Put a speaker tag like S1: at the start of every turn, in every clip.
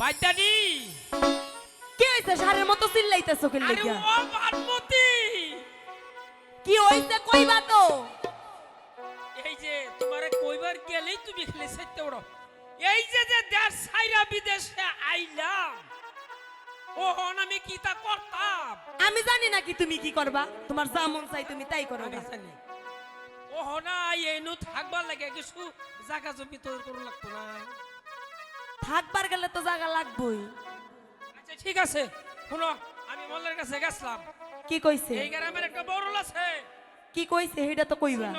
S1: বাইদানি
S2: কি হইছে? সারের মতো চিল্লাইতেছো কি
S1: আরে ও বানমতি
S2: কি হইছে? কইবা তো।
S1: এই যে তোমারে কইবার গেলেই তুমি খেলে সেতে ওড়ো এই যে যে দেশ সাইরা বিদেশে আইলাম। ও হন আমি কি তা করতাম?
S2: আমি জানি না কি তুমি কি করবা। তোমার যা মন চাই তুমি তাই করো
S1: আমি জানি। ও হনা এনু থাকবার লাগে কিছু জায়গা জমি তৈরি করুন লাগতো না।
S2: থাকবার গেলে তো জায়গা লাগবই।
S1: আচ্ছা ঠিক আছে। শুনো আমি মল্লের কাছে গেছিলাম।
S2: কি কইছে?
S1: এই গ্রামের একটা বড়ল আছে।
S2: কি কইছে? সেটা তো কইবা?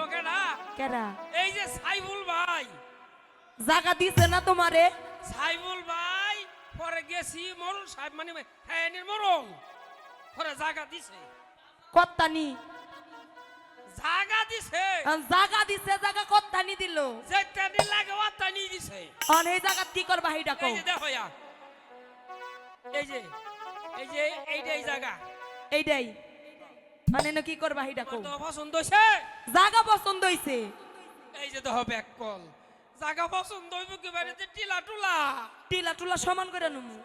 S2: কেরা
S1: এই যে সাইবুল ভাই।
S2: জায়গা দিছে না তোমারে?
S1: সাইবুল ভাই পরে গেছি মরল সাহেব মানে হ্যাঁ মরল। পরে জায়গা দিছে।
S2: কত্তানি।
S1: জায়গা দিছে।
S2: জায়গা দিছে জায়গা কত্তানি দিল?
S1: যে টানি লাগে ও টানি দিছে।
S2: অন এই জায়গা কি করবা সেইটা কও।
S1: এই যে দেখো ইয়া এই যে এই যে এইটাই জায়গা
S2: এইটাই মানে না কি করবা সেইটা কও।
S1: তো পছন্দ হয়েছে
S2: জায়গা পছন্দ হইছে
S1: এই যে দেখো ব্যাক কল। জায়গা পছন্দ হইব কি বাড়িতে টিলা টুলা।
S2: টিলা টুলা সমান করে নমু